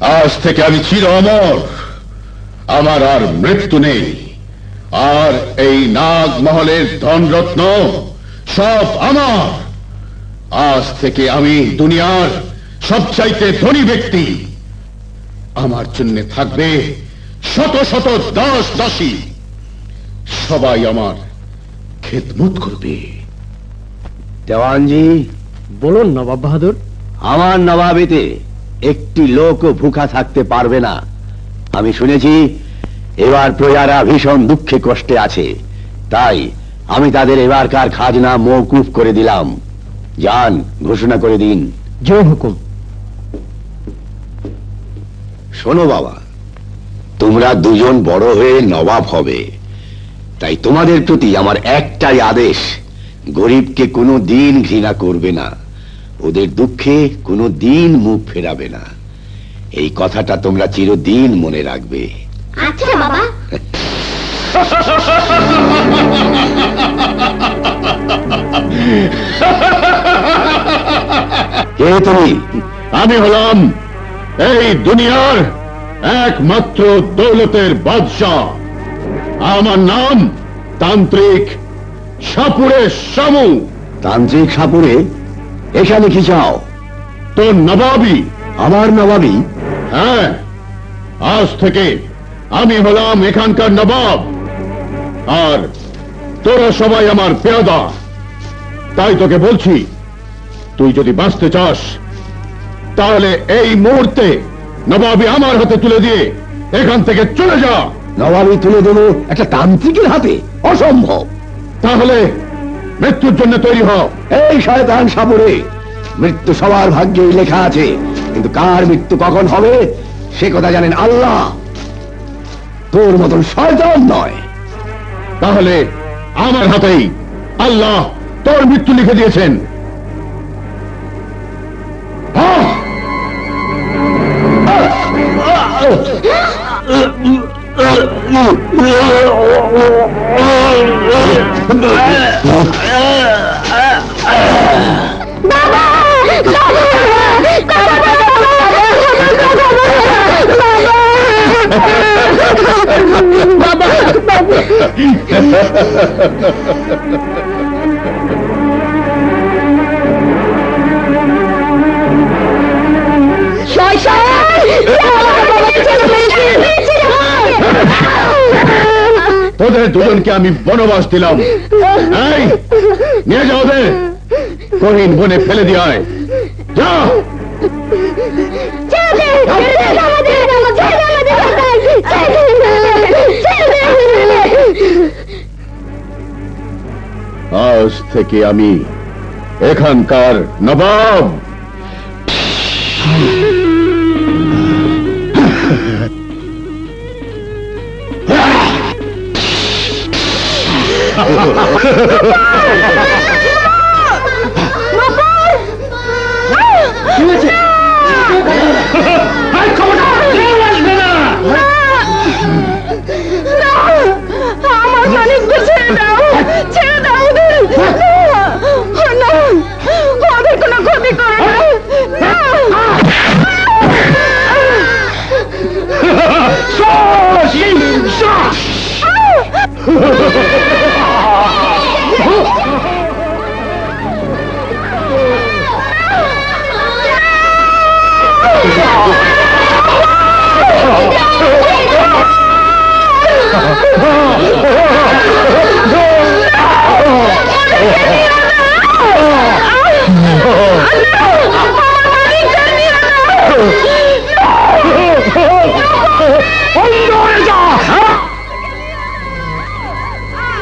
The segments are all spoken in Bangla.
আজ থেকে আমি চির অমর। আমার আর মৃত্যু নেই। আর এই নাগ মহলের ধনরত্ন সব আমার। আজ থেকে আমি দুনিয়ার সবচাইতে ধনী ব্যক্তি। আমার জন্য থাকবে শত শত দশ দাসী। সবাই আমার খেদমত করবে। দেওয়ানজি বলুন নবাব বাহাদুর। আমার নবাবেতে একটি লোক ভুখা থাকতে পারবে না। আমি শুনেছি এবার প্রজারা ভীষণ দুঃখে কষ্টে আছে। তাই আমি তাদের এবারকার খাজনা মৌকুফ করে দিলাম। যান ঘোষণা করে দিন। জয় হুকুম। শোনো বাবা তোমরা দুজন বড় হয়ে নবাব হবে। তাই তোমাদের প্রতি আমার একটাই আদেশ গরিবকে কোনো দিন ঘৃণা করবে না। ওদের দুঃখে কোনো দিন মুখ ফেরাবে না। এই কথাটা তোমরা চিরদিন মনে রাখবে। আচ্ছা বাবা। কে তুমি? আমি হলাম এই দুনিয়ার একমাত্র দৌলতের বাদশাহ। আমার নাম তান্ত্রিক সাপুরে শামু তান্ত্রিক সাপুরে? এখানে কি চাও? তোর নবাবি। আমার নবাবী? হ্যাঁ আজ থেকে আমি হলাম এখানকার নবাব। আর তোরা সবাই আমার পেয়াদা। তাই তোকে বলছি তুই যদি বাঁচতে চাস তাহলে এই মুহূর্তে নবাবি আমার হাতে তুলে দিয়ে এখান থেকে চলে যা। নবাবী তুলে দেবো একটা তান্ত্রিকের হাতে? অসম্ভব। তাহলে মৃত্যুর জন্য তৈরি হ এই শয়তান সাপুরে মৃত্যু সবার ভাগ্যেই লেখা আছে। কিন্তু কার মৃত্যু কখন হবে সে কথা জানেন আল্লাহ। তোর মতন শয়তান নয়। তাহলে আমার হাতেই আল্লাহ তোর মৃত্যু লিখে দিয়েছেন। Baba! Baba! Baba! তোদের দুজনকে আমি বনবাস দিলাম। নিয়ে যাও ওদের। কহিন বনে ফেলে আজ থেকে আমি এখানকার নবাব।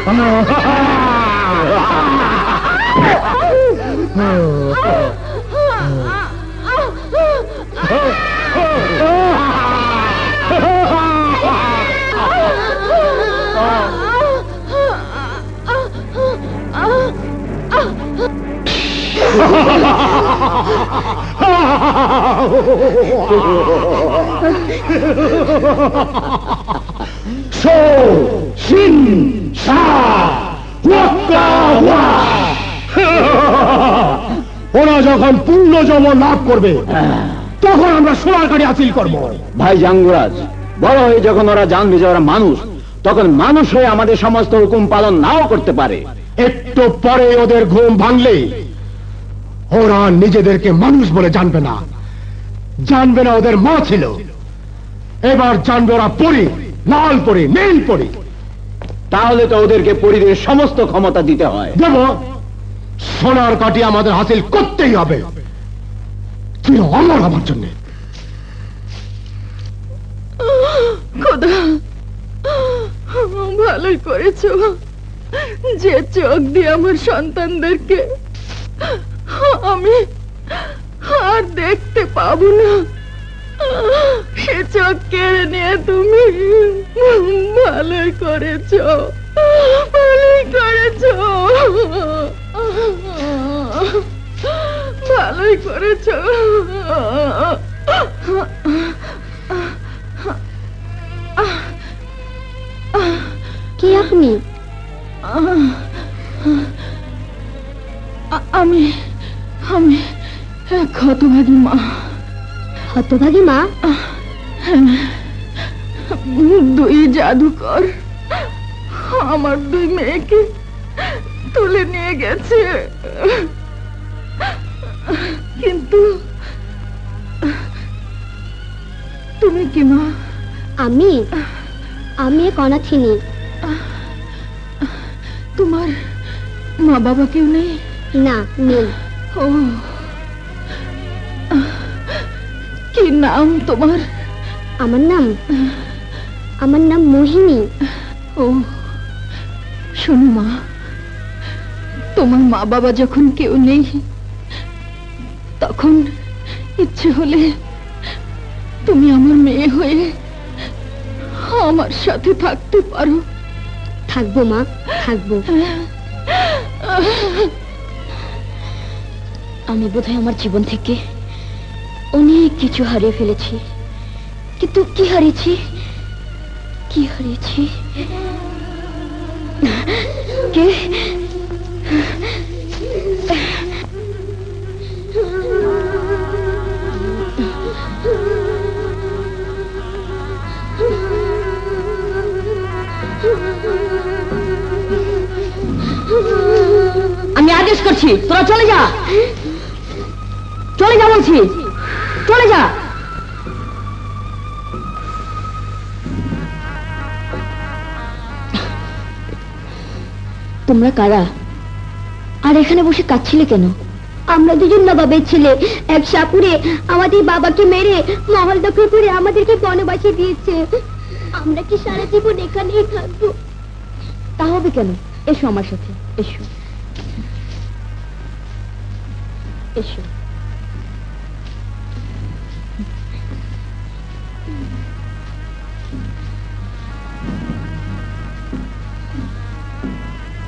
শোন ওরা যখন পূর্ণ জম লাভ করবে তখন আমরা সোনার কাঠি আসিল করব। ভাই জাঙ্গুরাজ বড় হয়ে যখন ওরা জানবে যে ওরা মানুষ তখন মানুষ হয়ে আমাদের সমস্ত হুকুম পালন নাও করতে পারে। একটু পরে ওদের ঘুম ভাঙলে ওরা নিজেদেরকে মানুষ বলে জানবে না। জানবে না ওদের মা ছিল। এবার জানবে ওরা পড়ি লাল পড়ি নীল পড়ি তাহলে তো ওদেরকে পরিবেশ সমস্ত ক্ষমতা দিতে হয়। দেব সোনার কাটি আমাদের হাসিল করতেই হবে। তুই অমর আমার জন্য। খোদা ভালোই করেছ। যে চোখ দিয়ে আমার সন্তানদেরকে আমি আর দেখতে পাবো না। সে চোখ কেড়ে নিয়ে তুমি ভালোই করেছ ভালোই করেছ ভালোই করেছ। কে আপনি? আমি আমি হতভাগী মা। হতভাগী মা? দুই জাদুকর আমার দুই মেয়েকে তুলে নিয়ে গেছে। কিন্তু তুমি কি মা? আমি? আমি এক অনাথিনী। তোমার মা বাবা কেউ নেই? না নেই। ও কি নাম তোমার? আমার নাম আমার নাম মোহিনী। ও শোনো মা তোমার মা বাবা যখন কেউ নেই তখন ইচ্ছে হলে তুমি আমার মেয়ে হয়ে আমার সাথে থাকতে পারো। থাকব মা থাকব। আমি বোধহয় আমার জীবন থেকে অনেক কিছু হারিয়ে ফেলেছি। কিন্তু কি হারিয়েছি কি হারিয়েছি কে আমি আদেশ করছি, তোরা চলে যা। চলে যা বলছি। চলে যা। তোমরা কারা? আর এখানে বসে কাঁদছিলে কেন? আমরা দুজন নবাবের ছেলে, এক সাপুরে আমাদের বাবাকে মেরে মহল দখল করে আমাদেরকে বনবাসে দিয়েছে। আমরা কি সারা জীবন এখানেই থাকব? তা হবে কেন? এসো আমার সাথে, এসো। এসো।